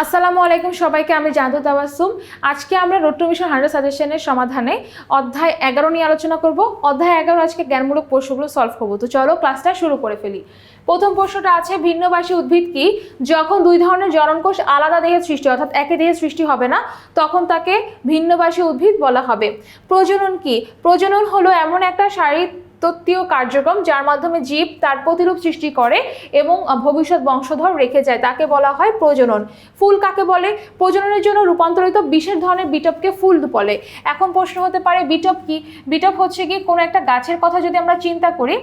আসসালামু আলাইকুম সবাইকে, আমি জানতু তাবাসুম। আজকে আমরা রোড টু মিশন হান্ড্রেড সাজেশনের সমাধানে অধ্যায় এগারো নিয়ে আলোচনা করব। অধ্যায় এগারো আজকে জ্ঞানমূলক প্রশ্নগুলো সলভ করব। তো চলো ক্লাসটা শুরু করে ফেলি। প্রথম প্রশ্নটা আছে, ভিন্নবাসী উদ্ভিদ কি? যখন দুই ধরনের জননকোষ আলাদা দেহে সৃষ্টি, অর্থাৎ একে দেহে সৃষ্টি হবে না, তখন তাকে ভিন্নবাসী উদ্ভিদ বলা হবে। প্রজনন কি? প্রজনন হলো এমন একটা শারীরিক তত্ত্বীয় কার্যক্রম যার মাধ্যমে জীব তার প্রতিরূপ সৃষ্টি করে এবং ভবিষ্যৎ বংশধর রেখে যায়। তাকে বলা হয় প্রজনন। ফুল কাকে বলে? প্রজননের জন্য রূপান্তরিত বিশেষ ধরনের বিটপকে ফুল বলে। এখন প্রশ্ন হতে পারে, বিটপ কি? বিটপ হচ্ছে কি কোনো একটা গাছের কথা যদি আমরা চিন্তা করি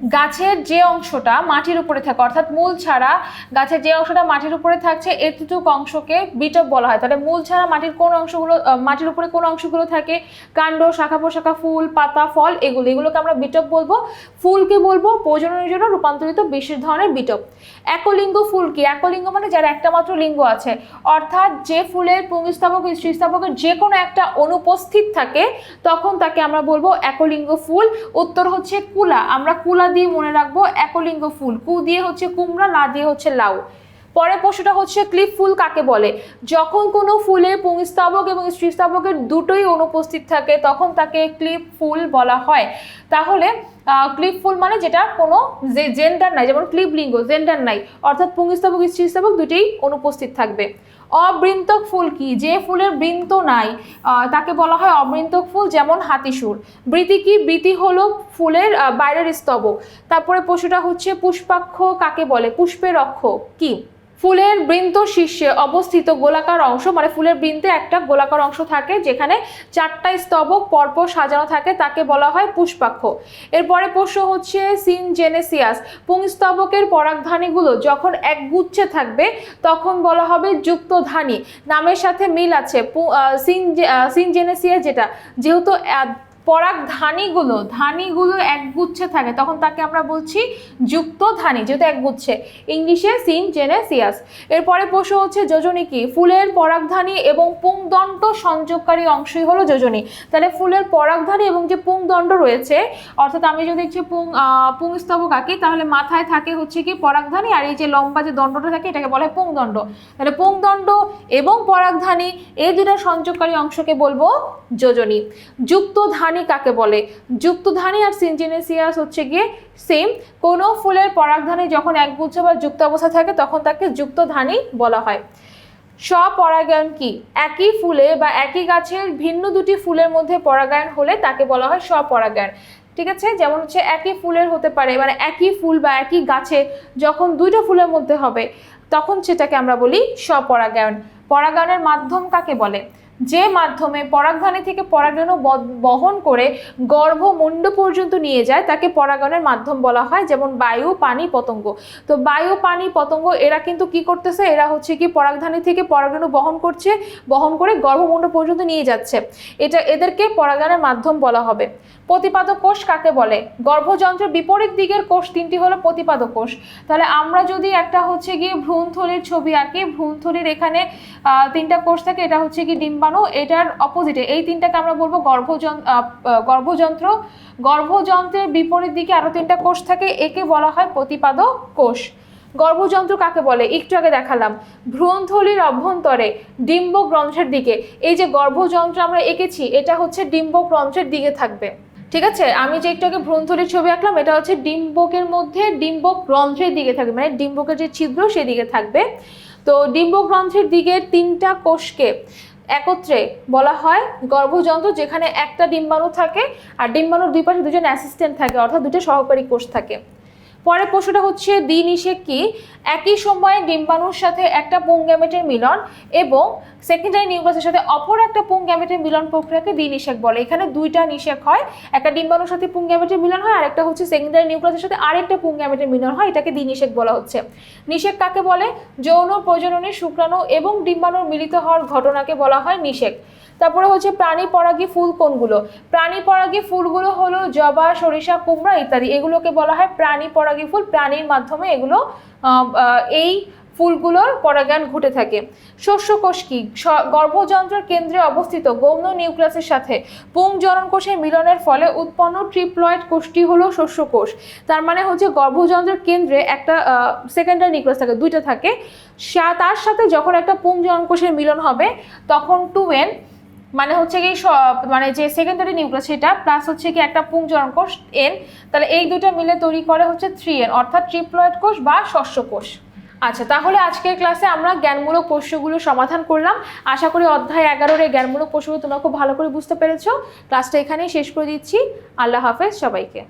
গাছের যে অংশটা মাটির উপরে থাকে, অর্থাৎ মূল ছাড়া গাছের যে অংশটা মাটির উপরে থাকছে, এতটুক অংশকে বিটপ বলা হয়। তাহলে মূল ছাড়া মাটির কোন অংশগুলো মাটির উপরে কোন অংশগুলো থাকে? কাণ্ড, শাখা পোশাখা ফুল, পাতা, ফল, এগুলো, এগুলোকে আমরা বিটপ বলব। ফুলকে বলব প্রজননের জন্য রূপান্তরিত বিশেষ ধরনের বিটপ একলিঙ্গ ফুল কি? একলিঙ্গ মানে যার একটা মাত্র লিঙ্গ আছে। অর্থাৎ যে ফুলের পুংস্থাপক স্ত্রীস্থাপকের যে কোনো একটা অনুপস্থিত থাকে, তখন তাকে আমরা বলব একলিঙ্গ ফুল। উত্তর হচ্ছে কুলা। আমরা কুলা দিয়ে মনে রাখব, একলিঙ্গ ফুল। কু দিয়ে হচ্ছে কুমড়া লা দিয়ে হচ্ছে লাউ। পরের প্রশ্নটা হচ্ছে ক্লিপ ফুল কাকে বলে? যখন কোনো ফুলে পুংস্তাবক এবং স্ত্রীস্তাবকের দুটোই অনুপস্থিত থাকে, তখন তাকে ক্লিপ ফুল বলা হয়। তাহলে ক্লিপ ফুল মানে যেটা কোনো যে জেন্ডার নাই, যেমন ক্লিপ লিঙ্গ জেন্ডার নাই, অর্থাৎ পুংস্থাপক স্ত্রীস্থাপক দুটোই অনুপস্থিত থাকবে। অবৃন্তক ফুল কি? যে ফুলের বৃন্ত নাই তাকে বলা হয় অবৃন্তক ফুল, যেমন হাতিসুর। বৃতি কি? বৃতি হলো ফুলের বাইরের স্তবক। তারপরে পশুটা হচ্ছে, পুষ্পাক্ষ কাকে বলে? পুষ্পের অক্ষ কি? ফুলের বৃন্ত শীর্ষে অবস্থিত গোলাকার অংশ মানে ফুলের বৃন্তে একটা গোলাকার অংশ থাকে যেখানে চারটা স্তবক পরপর সাজানো থাকে তাকে বলা হয় পুষ্পাক্ষ। এরপরে প্রশ্ন হচ্ছে সিনজেনেসিয়াস পুংস্তবকের পরাগধানীগুলো যখন এক গুচ্ছে থাকবে তখন বলা হবে যুক্তধানী। নামের সাথে মিল আছে আহ, সিনজেনেসিয়া যেটা যেহেতু পরাগ ধানীগুলো ধানীগুলো এক গুচ্ছে থাকে, তখন তাকে আমরা বলছি যুক্ত ধানী, যেহেতু এক গুচ্ছে ইংলিশে সিন জেনেসিয়াস এরপরে প্রশ্ন হচ্ছে যোজনী কি? ফুলের পরাগধানী এবং পুংদণ্ড সংযোগকারী অংশই হলো যোজনী। তাহলে ফুলের পরাগধানী এবং যে পুংদণ্ড রয়েছে, অর্থাৎ আমি যদি হচ্ছে পুং পুংস্তবক আঁকি, তাহলে মাথায় থাকে হচ্ছে কি পরাগধানী আর এই যে লম্বা যে দণ্ডটা থাকে, এটাকে বলা হয় পুংদণ্ড। তাহলে পুংদণ্ড এবং পরাগধানী এই দুটো সংযোগকারী অংশকে বলব যোজনী। যুক্ত ধানী কাকে বলে? যুক্ত ধানী আর সিনজেনেসিয়াস হচ্ছে গিয়ে সেম কোনো ফুলের পরাগধানী যখন একগুচ্ছ বা যুক্ত অবস্থা থাকে, তখন তাকে যুক্ত ধানী বলা হয়। স্বপরাগায়ন কি? একই ফুলে বা একই গাছের ভিন্ন দুটি ফুলের মধ্যে পরাগায়ন হলে তাকে বলা হয় স্বপরাগায়ন। ঠিক আছে? যেমন হচ্ছে একই ফুলের হতে পারে মানে একই ফুল বা একই গাছে যখন দুইটা ফুলের মধ্যে হবে, তখন সেটাকে আমরা বলি স্বপরাগায়ন। পরাগায়নের মাধ্যম কাকে বলে? যে মাধ্যমে পরাগধানী থেকে পরাগরেণু বহন করে গর্ভমুণ্ড পর্যন্ত নিয়ে যায়, তাকে পরাগণের মাধ্যম বলা হয়, যেমন বায়ু, পানি, পতঙ্গ। তো বায়ু, পানি, পতঙ্গ এরা কিন্তু কি করতেছে? এরা হচ্ছে কি পরাগধানী থেকে পরাগরেণু বহন করছে, বহন করে গর্ভমুণ্ড পর্যন্ত নিয়ে যাচ্ছে। এটা এদেরকে পরাগায়নের মাধ্যম বলা হবে। প্রতিপাদক কোষ কাকে বলে? গর্ভযন্ত্রের বিপরীত দিকের কোষ তিনটি হলো প্রতিপাদক কোষ। তাহলে আমরা যদি একটা হচ্ছে গিয়ে ভ্রূণথলির ছবি আঁকি, ভ্রূণথলির এখানে তিনটা কোষ থাকে, এটা হচ্ছে কি ডিম্বাণু এটার অপোজিটে এই তিনটাকে আমরা বলব গর্ভযন্ত্র গর্ভযন্ত্র। গর্ভযন্ত্রের বিপরীত দিকে আরও তিনটা কোষ থাকে, একে বলা হয় প্রতিপাদক কোষ। গর্ভযন্ত্র কাকে বলে? একটু আগে দেখালাম। ভ্রূণথলির অভ্যন্তরে ডিম্ব গ্রন্থের দিকে। এই যে গর্ভযন্ত্র আমরা এঁকেছি, এটা হচ্ছে ডিম্ব গ্রন্থের দিকে থাকবে। ঠিক আছে? আমি যে একটু আগে ভ্রূণথলির ছবি আঁকলাম, এটা হচ্ছে ডিম্বকের মধ্যে ডিম্বক গ্রন্থের দিকে থাকবে। মানে ডিম্বকের যে ছিদ্র, সেদিকে থাকবে। তো ডিম্বক গ্রন্থের দিকের তিনটা কোষকে একত্রে বলা হয় গর্ভযন্ত্র যেখানে একটা ডিম্বাণু থাকে আর ডিম্বাণুর দুই পাশে দুজন অ্যাসিস্ট্যান্ট থাকে, অর্থাৎ দুটো সহকারী কোষ থাকে। পরের প্রশ্নটা হচ্ছে দ্বিনিষেক কি একই সময়ে ডিম্বাণুর সাথে একটা পুংগ্যামেটের মিলন এবং সেকেন্ডারি নিউক্লিয়াসের সাথে অপর একটা পুংগ্যামেটের মিলন প্রক্রিয়াকে দ্বিনিষেক বলে? এখানে দুইটা নিষেক হয়। একটা ডিম্বাণুর সাথে পুংগ্যামেটের মিলন হয় আর একটা হচ্ছে সেকেন্ডারি নিউক্লিয়াসের সাথে আরেকটা পুংগ্যামেটের মিলন হয়, এটাকে দ্বিনিষেক বলা হচ্ছে। নিষেক কাকে বলে? যৌন প্রজননের শুক্রাণু এবং ডিম্বাণুর মিলিত হওয়ার ঘটনাকে বলা হয় নিষেক। তারপরে হচ্ছে প্রাণী পরাগী ফুল কোনগুলো? প্রাণী পরাগী ফুলগুলো হলো জবা, সরিষা, কুমড়া ইত্যাদি। এগুলোকে বলা হয় প্রাণী পরাগী ফুল। প্রাণীর মাধ্যমে এগুলো এই ফুলগুলোর পরাগায়ন ঘটে থাকে। শস্য কোষ কি গর্ভযন্ত্রের কেন্দ্রে অবস্থিত গৌণ নিউক্লিয়াসের সাথে পুংজনন কোষের মিলনের ফলে উৎপন্ন ট্রিপ্লয়েড কোষটি হলো শস্য কোষ তার মানে হচ্ছে গর্ভযন্ত্রের কেন্দ্রে একটা সেকেন্ডারি নিউক্লিয়াস থাকে, দুইটা থাকে। তার সাথে যখন একটা পুংজনন কোষের মিলন হবে, তখন টু এন মানে হচ্ছে কি মানে যে সেকেন্ডারি নিউক্লিয়াস সেটা প্লাস হচ্ছে কি একটা পুংজনন কোষ এন তাহলে এই দুটো মিলে তৈরি করে হচ্ছে থ্রি এন অর্থাৎ ট্রিপ্লয়েড কোষ বা শস্য কোষ। আচ্ছা তাহলে আজকের ক্লাসে আমরা জ্ঞানমূলক প্রশ্নগুলো সমাধান করলাম। আশা করি অধ্যায় এগারোর এই জ্ঞানমূলক প্রশ্নগুলো তোমরা খুব ভালো করে বুঝতে পেরেছ। ক্লাসটা এখানেই শেষ করে দিচ্ছি। আল্লাহ হাফেজ সবাইকে।